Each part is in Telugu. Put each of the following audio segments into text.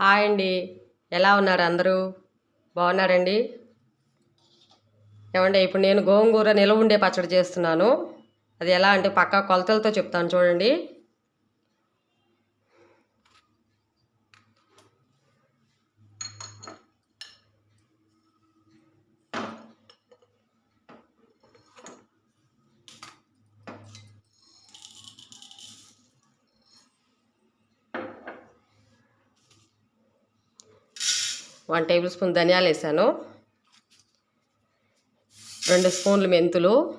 హాయ్ అండి. ఎలా ఉన్నారు అందరూ? బాగున్నారండి? ఏమండి ఇప్పుడు నేను గోంగూర నిలవ ఉండే పచ్చడి చేస్తున్నాను. అది ఎలా అంటే పక్కా కొలతలతో చెప్తాను చూడండి. వన్ టేబుల్ స్పూన్ ధనియాలు వేసాను. రెండు స్పూన్లు మెంతులు.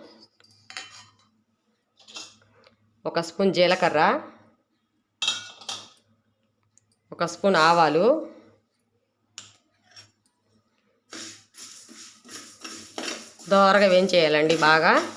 ఒక స్పూన్ జీలకర్ర. ఒక స్పూన్ ఆవాలు. దోరగా వేయించేయాలండి బాగా.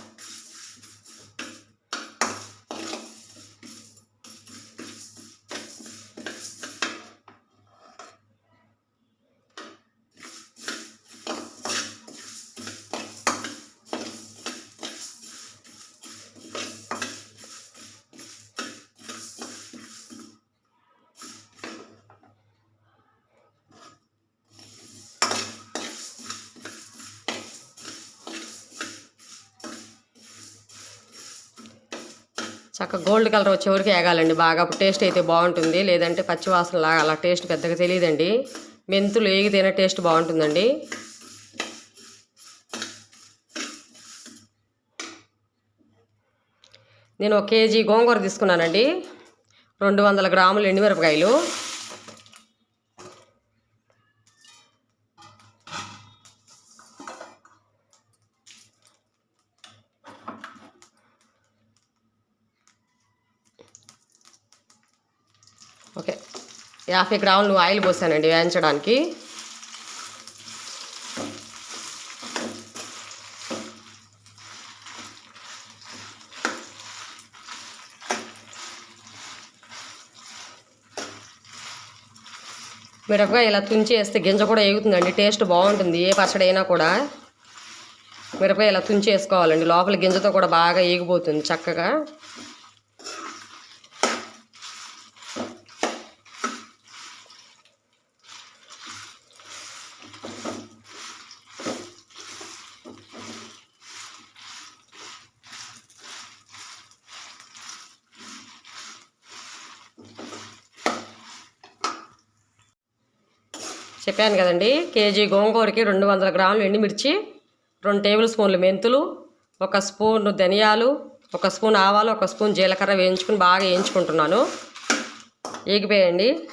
చక్కగా గోల్డ్ కలర్ వచ్చే వరకు వేగాలండి బాగా అప్పుడు టేస్ట్ అయితే బాగుంటుంది. లేదంటే పచ్చివాసన లాగా అలా టేస్ట్ పెద్దగా తెలియదండి. మెంతులు ఏగితేనే టేస్ట్ బాగుంటుందండి. నేను ఒక కేజీ గోంగూర తీసుకున్నానండి. రెండు వందల గ్రాములు ఎండుమిరపకాయలు. యాభై గ్రాములు ఆయిల్ పోసానండి వేయించడానికి. మిరపకాయ ఇలా తుంచి వేస్తే గింజ కూడా ఎగుతుందండి టేస్ట్ బాగుంటుంది ఏ పచ్చడి అయినా కూడా. మిరపకాయ ఇలా తుంచి వేసుకోవాలండి లోపల గింజతో కూడా బాగా ఎగిపోతుంది చక్కగా. చెప్పాను కదండి కేజీ గోంగూరకి రెండు వందల గ్రాములు ఎండుమిర్చి రెండు టేబుల్ స్పూన్లు మెంతులు ఒక స్పూన్ ధనియాలు ఒక స్పూన్ ఆవాలు ఒక స్పూన్ జీలకర్ర వేయించుకుని బాగా వేయించుకుంటున్నాను. ఏగిపోయండి.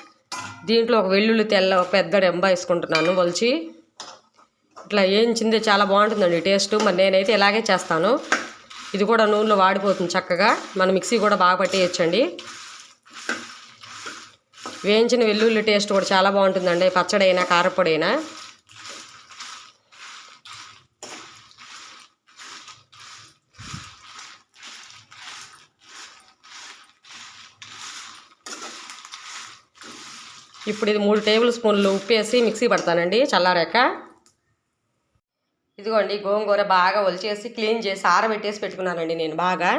దీంట్లో ఒక వెల్లుల్లి తెల్ల ఒక పెద్ద డెంబ వేసుకుంటున్నాను వలిచి ఇట్లా వేయించింది చాలా బాగుంటుందండి టేస్ట్. మరి నేనైతే ఇలాగే చేస్తాను. ఇది కూడా నూనెలో వాడిపోతుంది చక్కగా. మన మిక్సీ కూడా బాగా పట్టేయచ్చండి. వేయించిన వెల్లుల్లి టేస్ట్ కూడా చాలా బాగుంటుందండి. పచ్చడి అయినా ఇప్పుడు ఇది మూడు టేబుల్ స్పూన్లు ఉప్పు వేసి మిక్సీ పడతానండి చల్లారాక. ఇదిగోండి గోంగూర బాగా ఒలిచేసి క్లీన్ చేసి ఆరబెట్టేసి పెట్టుకున్నానండి నేను బాగా.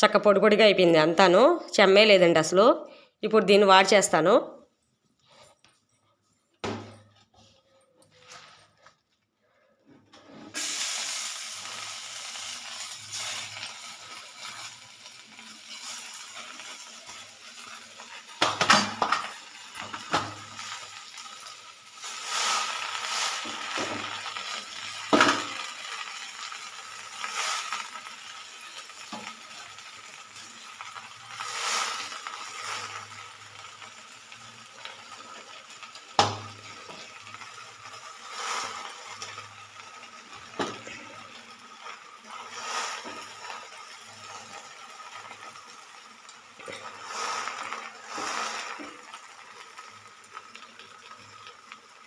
చక్క పొడి పొడిగా అయిపోయింది అంతాను. చెమ్మే లేదండి అసలు. ఇప్పుడు దీన్ని వాడి చేస్తాను.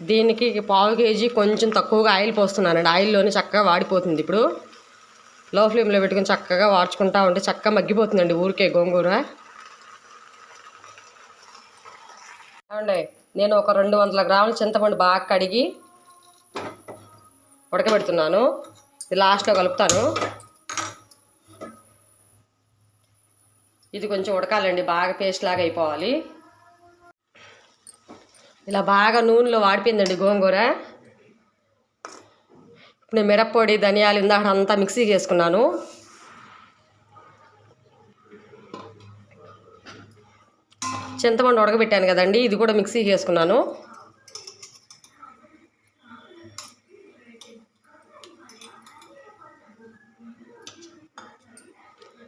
దీనికి పావు కేజీ కొంచెం తక్కువగా ఆయిల్ పోస్తున్నానండి. ఆయిల్లోనే చక్కగా వాడిపోతుంది ఇప్పుడు. లో ఫ్లేమ్లో పెట్టుకుని చక్కగా వాడుచుకుంటా ఉంటే చక్కగా మగ్గిపోతుందండి ఊరికే గోంగూర. అండి నేను ఒక రెండు వందల గ్రాముల చింతపండు బాగా కడిగి ఉడకబెడుతున్నాను. ఇది లాస్ట్లో కలుపుతాను. ఇది కొంచెం ఉడకాలండి బాగా పేస్ట్ లాగా అయిపోవాలి. ఇలా బాగా నూనెలో వాడిపోయిందండి గోంగూర. ఇప్పుడు నేను మిరప్పొడి ధనియాలు ఇందాక అంతా మిక్సీ చేసుకున్నాను. చింతపండు ఉడకబెట్టాను కదండి ఇది కూడా మిక్సీ చేసుకున్నాను.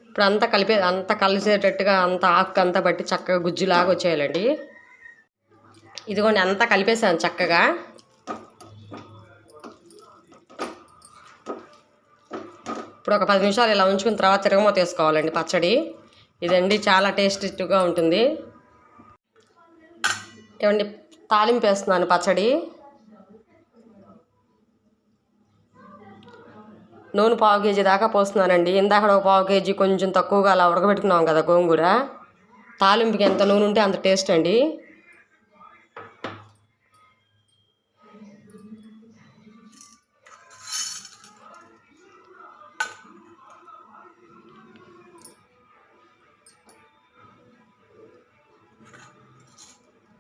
ఇప్పుడు అంతా కలిపే అంతా కలిసేటట్టుగా అంత ఆకు అంతా బట్టి చక్కగా గుజ్జులాగా వచ్చేయాలండి. ఇదిగోండి అంతా కలిపేసాను చక్కగా. ఇప్పుడు ఒక పది నిమిషాలు ఇలా ఉంచుకున్న తర్వాత తిరగమూత వేసుకోవాలండి పచ్చడి. ఇదండి చాలా టేస్టీగా ఉంటుంది. ఏమండి తాలింపు వేస్తున్నాను పచ్చడి. నూనె పావు కేజీ దాకా పోస్తున్నానండి. ఇందాక ఒక పావు కేజీ కొంచెం తక్కువగా అలా ఉడకబెట్టుకున్నాం కదా గోంగూర. తాలింపుకి ఎంత నూనె ఉంటే అంత టేస్ట్ అండి.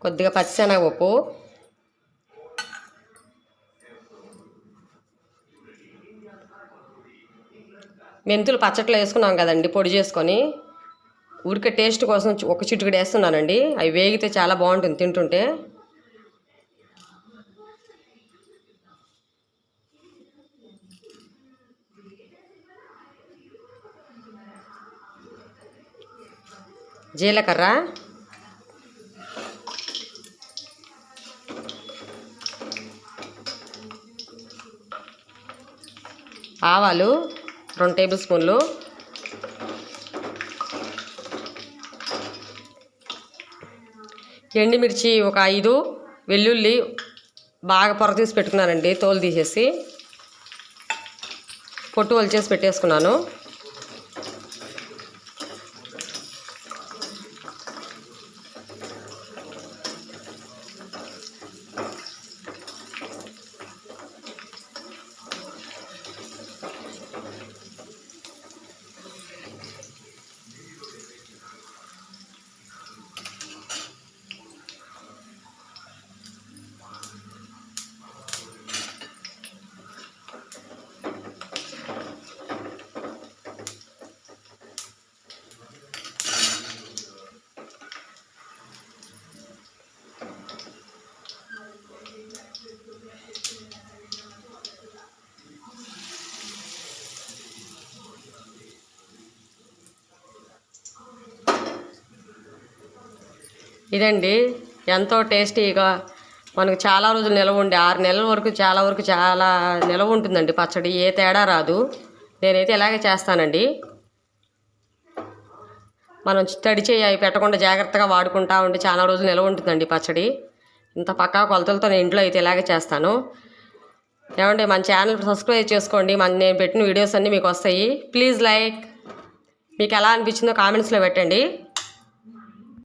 కొద్దిగా పచ్చిశనగపప్పు. మెంతులు పచ్చట్లో వేసుకున్నాం కదండి పొడి చేసుకొని. ఊరికే టేస్ట్ కోసం ఒక చిటికెడు వేస్తున్నానండి. అవి వేగితే చాలా బాగుంటుంది తింటుంటే. జీలకర్ర. ఆవాలు రెండు టేబుల్ స్పూన్లు. ఎండుమిర్చి ఒక ఐదు వెల్లుల్లి బాగా పొర తీసి పెట్టుకున్నానండి తోలు తీసేసి. పొట్టు వలిచేసి పెట్టేసుకున్నాను. ఇదండి ఎంతో టేస్టీగా మనకు చాలా రోజులు నిలవ ఉండి ఆరు నెలల వరకు చాలా వరకు చాలా నిలవ ఉంటుందండి పచ్చడి ఏ తేడా రాదు. నేనైతే ఇలాగే చేస్తానండి. మనం తడి చేయి అవి పెట్టకుండా జాగ్రత్తగా వాడుకుంటా ఉండి చాలా రోజులు నిలవ ఉంటుందండి పచ్చడి. ఇంత పక్కా కొలతలతో నేను ఇంట్లో అయితే ఇలాగే చేస్తాను. ఏమంటే మన ఛానల్ సబ్స్క్రైబ్ చేసుకోండి మన నేను పెట్టిన వీడియోస్ అన్నీ మీకు వస్తాయి. Please like. మీకు ఎలా అనిపించిందో కామెంట్స్లో పెట్టండి.